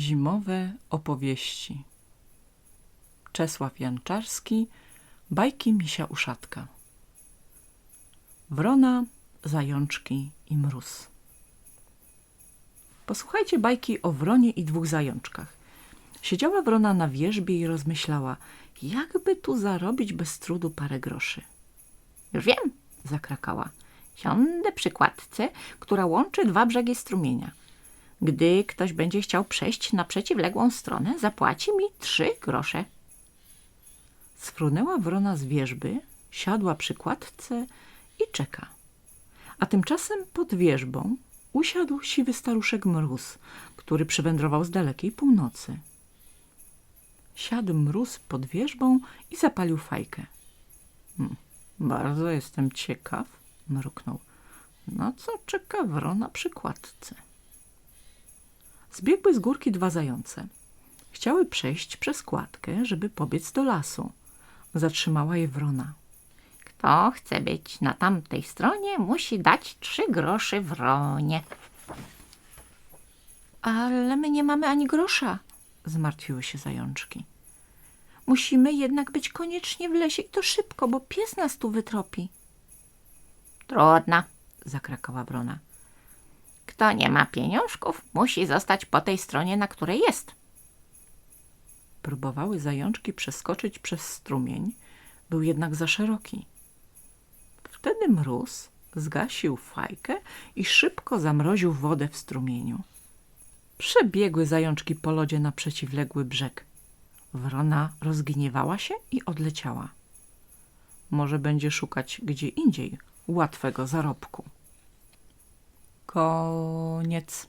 Zimowe opowieści Czesław Janczarski Bajki Misia Uszatka Wrona, zajączki i mróz Posłuchajcie bajki o wronie i dwóch zajączkach. Siedziała wrona na wierzbie i rozmyślała, jakby tu zarobić bez trudu parę groszy. Już wiem, Zakrakała. siądę przy kładce, która łączy dwa brzegi strumienia. Gdy ktoś będzie chciał przejść na przeciwległą stronę, zapłaci mi trzy grosze. Sfrunęła wrona z wierzby, siadła przy kładce i czeka. A tymczasem pod wierzbą usiadł siwy staruszek mróz, który przywędrował z dalekiej północy. Siadł mróz pod wierzbą i zapalił fajkę. Hmm, bardzo jestem ciekaw, mruknął. Na co czeka wrona przy kładce? Zbiegły z górki dwa zające. Chciały przejść przez kładkę, żeby pobiec do lasu. Zatrzymała je wrona. Kto chce być na tamtej stronie, musi dać trzy groszy wronie. Ale my nie mamy ani grosza, zmartwiły się zajączki. Musimy jednak być koniecznie w lesie i to szybko, bo pies nas tu wytropi, Trudno. zakrakała wrona. Kto nie ma pieniążków, musi zostać po tej stronie, na której jest. Próbowały zajączki przeskoczyć przez strumień, był jednak za szeroki. Wtedy mróz zgasił fajkę i szybko zamroził wodę w strumieniu. Przebiegły zajączki po lodzie na przeciwległy brzeg. Wrona rozgniewała się i odleciała. Może będzie szukać gdzie indziej łatwego zarobku. Koniec.